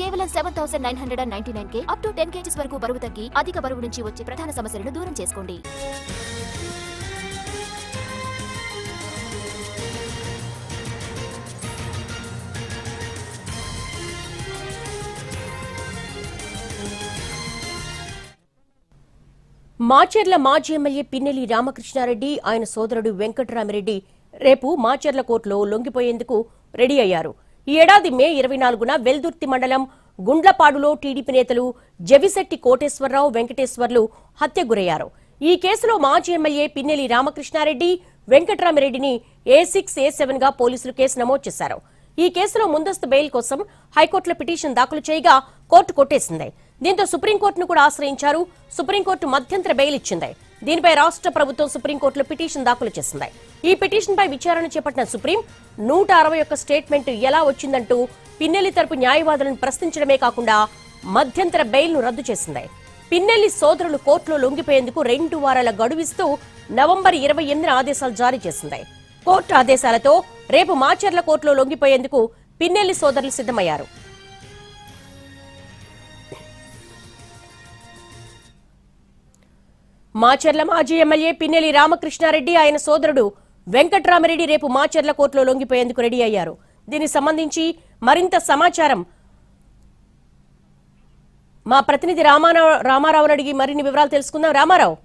కేవలం seven thousand nine hundred and ninety nine K up to ten kgs వరకు బరువు తగ్గి అధిక బరువు నుంచి వచ్చే ప్రధాన సమస్యలను దూరం చేసుకోండి. మాచర్ల మాజీ ఎమ్మెల్యే పిన్నెలి రామకృష్ణారెడ్డి ఆయన సోదరుడు వెంకటరామిరెడ్డి రేపు మాచర్ల కోర్టులో లొంగిపోయేందుకు రెడీ అయ్యారు. ఈ ఏడాది మే ఇరవై నాలుగున వెల్దుర్తి మండలం గుండ్లపాడులో టీడీపీ నేతలు జవిశెట్టి కోటేశ్వరరావు వెంకటేశ్వర్లు హత్య గురయ్యారు. ఈ కేసులో మాజీ ఎమ్మెల్యే పిన్నెలి రామకృష్ణారెడ్డి వెంకటరామిరెడ్డిని ఏ సిక్స్ ఏ సెవెన్గా పోలీసులు కేసు నమోదు చేశారు. ఈ కేసులో ముందస్తు బెయిల్ కోసం హైకోర్టులో పిటిషన్ దాఖలు చేయగా కోర్టు కొట్టేసింది. దీంతో సుప్రీంకోర్టును కూడా ఆశ్రయించారు. సుప్రీంకోర్టు మధ్యంతర బెయిల్ ఇచ్చింది. దీనిపై రాష్ట్ర ప్రభుత్వం సుప్రీంకోర్టులో పిటిషన్ దాఖలు చేసింది. ఈ పిటిషన్పై విచారణ చేపట్టిన సుప్రీం నూట అరవై ఒక్క స్టేట్మెంట్ ఎలా వచ్చిందంటూ పిన్నెల్లి తరపు న్యాయవాదులను ప్రశ్నించడమే కాకుండా మధ్యంతర బెయిల్ను రద్దు చేసింది. పిన్నెల్లి సోదరులు కోర్టులో లొంగిపోయేందుకు రెండు వారాల గడువిస్తూ నవంబర్ ఇరవై ఎనిమిదిన ఆదేశాలు జారీ చేసింది. కోర్టు ఆదేశాలతో రేపు మాచర్ల కోర్టులో లొంగిపోయేందుకు పిన్నెల్లి సోదరులు సిద్ధమయ్యారు. మాచర్ల మాజీ ఎమ్మెల్యే పిన్నెలి రామకృష్ణారెడ్డి ఆయన సోదరుడు వెంకట్రామరెడ్డి రేపు మాచర్ల కోర్టులో లొంగిపోయేందుకు రెడీ అయ్యారు. దీనికి సంబంధించి మరింత సమాచారం మా ప్రతినిధి రామారావు రామారావుని అడిగి మరిన్ని వివరాలు తెలుసుకుందాం. రామారావు.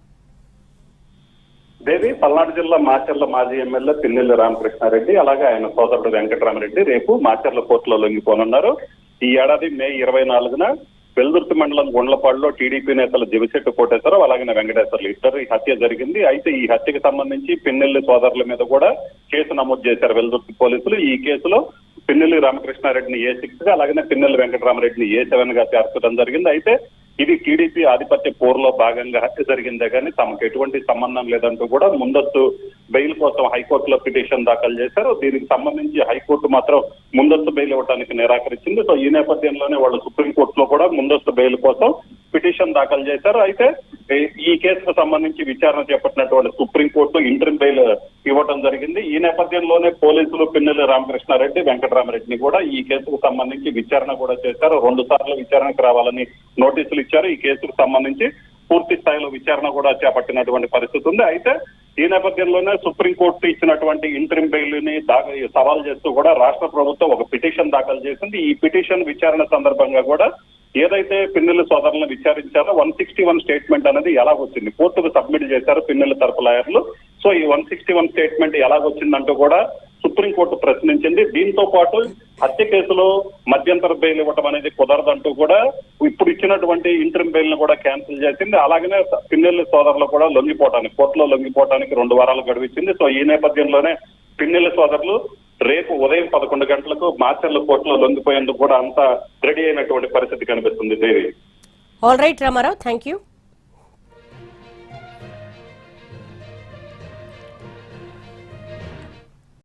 దేవి పల్నాడు జిల్లా మాచర్ల మాజీ ఎమ్మెల్యే పిన్నెల్లి రామకృష్ణారెడ్డి అలాగే ఆయన సోదరుడు వెంకటరామరెడ్డి రేపు మాచర్ల కోర్టులో లొంగిపోనున్నారు. ఈ ఏడాది మే ఇరవై నాలుగున వెల్దుర్తి మండలం గుండ్లపాడులో టీడీపీ నేతలు దివిశెట్టి కోటేశ్వరరావు అలాగే వెంకటేశ్వర్లు ఇద్దరు ఈ హత్య జరిగింది. అయితే ఈ హత్యకు సంబంధించి పిన్నెల్లి సోదరుల మీద కూడా కేసు నమోదు చేశారు వెల్దుర్తి పోలీసులు. ఈ కేసులో పిన్నెల్లి రామకృష్ణారెడ్డిని ఏ సిక్స్గా అలాగే పిన్నెల్లి వెంకటరామరెడ్డిని ఏ సెవెన్గా చేర్చడం జరిగింది. అయితే ఇది టీడీపీ ఆధిపత్య పోరులో భాగంగా హత్య జరిగిందే కానీ తమకు ఎటువంటి సంబంధం లేదంటూ కూడా ముందస్తు బెయిల్ కోసం హైకోర్టులో పిటిషన్ దాఖలు చేశారు. దీనికి సంబంధించి హైకోర్టు మాత్రం ముందస్తు బెయిల్ ఇవ్వడానికి నిరాకరించింది. సో ఈ నేపథ్యంలోనే వాళ్ళు సుప్రీంకోర్టులో కూడా ముందస్తు బెయిల్ కోసం పిటిషన్ దాఖలు చేశారు. అయితే ఈ- కేసుకు సంబంధించి విచారణ చేపట్టినటువంటి సుప్రీంకోర్టు ఇంటర్మ్ బెయిల్ ఇవ్వడం జరిగింది. ఈ నేపథ్యంలోనే పోలీసులు పిన్నెల్లి రామకృష్ణారెడ్డి వెంకటరామరెడ్డిని కూడా ఈ కేసుకు సంబంధించి విచారణ కూడా చేశారు. రెండు సార్లు విచారణకు రావాలని నోటీసులు ఇచ్చారు. ఈ కేసుకు సంబంధించి పూర్తి స్థాయిలో విచారణ కూడా చేపట్టినటువంటి పరిస్థితి ఉంది. అయితే ఈ నేపథ్యంలోనే సుప్రీంకోర్టు ఇచ్చినటువంటి ఇంటర్మ్ బెయిల్ని సవాల్ చేస్తూ కూడా రాష్ట్ర ప్రభుత్వం ఒక పిటిషన్ దాఖలు చేసింది. ఈ పిటిషన్ విచారణ సందర్భంగా కూడా ఏదైతే పిన్నెల సోదరులను విచారించారో వన్ సిక్స్టీ వన్ స్టేట్మెంట్ అనేది ఎలా వచ్చింది కోర్టుకు సబ్మిట్ చేశారు పిన్నెల తరపు లాయర్లు. సో ఈ వన్ సిక్స్టీ వన్ స్టేట్మెంట్ ఎలాగొచ్చిందంటూ కూడా సుప్రీంకోర్టు ప్రశ్నించింది. దీంతో పాటు హత్య కేసులో మధ్యంతర బెయిల్ ఇవ్వటం అనేది కుదరదంటూ కూడా ఇప్పుడు ఇచ్చినటువంటి ఇంటర్మ్ బెయిల్ను కూడా క్యాన్సిల్ చేసింది. అలాగనే పిన్నెల్లి సోదరులు కూడా లొంగిపోవటానికి కోర్టులో లొంగిపోవటానికి రెండు వారాలు గడువిచ్చింది. సో ఈ నేపథ్యంలోనే పిన్నెల్లి సోదరులు రేపు ఉదయం పదకొండు గంటలకు మాచర్ల కోర్టులో లొంగిపోయేందుకు కూడా అంతా రెడీ అయినటువంటి పరిస్థితి కనిపిస్తుంది Devi. All right Ramarao thank you